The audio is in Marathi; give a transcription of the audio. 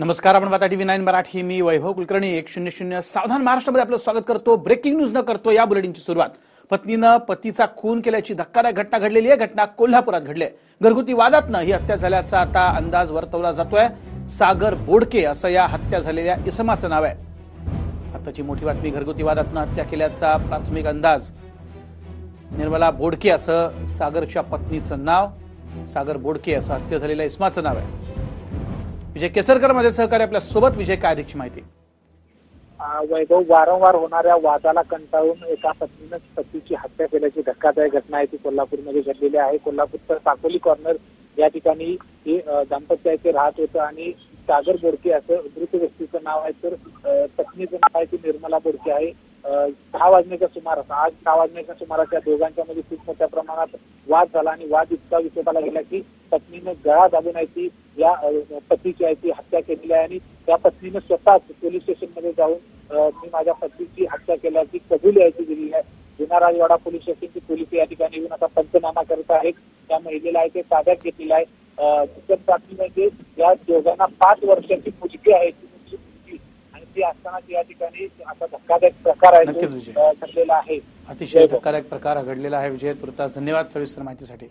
नमस्कार आपण पाहता टीव्ही नाईन मराठी. मी वैभव कुलकर्णी एक शून्य शून्य सावधान महाराष्ट्रामध्ये आपलं स्वागत करतो. ब्रेकिंग न्यूज न करतो या बुलेटिनची सुरुवात. पत्नीनं पतीचा खून केल्याची धक्कादायक घटना घडलेली आहे. घटना कोल्हापुरात घडली आहे. घरगुती वादातनं ही हत्या झाल्याचा आता अंदाज वर्तवला जातोय. सागर बोडके असं या हत्या झालेल्या इसमाचं नाव आहे. आताची मोठी बातमी घरगुती वादातनं हत्या केल्याचा प्राथमिक अंदाज. निर्मला बोडके असं सागरच्या पत्नीचं नाव. सागर बोडके असं हत्या झालेल्या इसमाचं नाव आहे. विजय केसरकर माझे सहकारी आपल्यासोबत. विजय काय अधिकची माहिती? वैभव वारंवार होणाऱ्या वादाला कंटाळून एका पत्नीनं पतीची हत्या केल्याची धक्कादायक घटना आहे ती कोल्हापूरमध्ये घडलेली आहे. कोल्हापूरचा साकोली कॉर्नर या ठिकाणी हे दाम्पत्याचे राहत होतं आणि सागर बोडके असं मृत व्यक्तीचं नाव आहे तर पत्नीचं नाव आहे ती निर्मला बोडके आहे. सहा वाजण्याच्या सुमारास आज सहा वाजण्याच्या सुमारास या दोघांच्या मध्ये खूप मोठ्या प्रमाणात वाद झाला आणि वाद इतका विषयाला गेला की पत्नीनं गळा दाबून आहे ती या पतीची आहे ती हत्या केलेली आहे आणि त्या पत्नीनं स्वतःच पोलीस स्टेशनमध्ये जाऊन मी माझ्या पत्नीची हत्या केल्याची कबुली आहे ती दिलेली आहे. जुना राजवाडा पोलीस स्टेशनची पोलीस या ठिकाणी येऊन आता पंच करत आहेत त्या महिलेला आहे ते ताब्यात घेतलेलं आहे. दुसरी बातमी म्हणजे या दोघांना पाच वर्षाची मुलगी आहे ती मुलगी मुलगी. आणि ती असताना या ठिकाणी आता धक्कादायक प्रकार आहे घडलेला आहे. अतिशय धक्कादायक प्रकार घडलेला आहे विजय तुर्तास. धन्यवाद सविस्तर माहितीसाठी.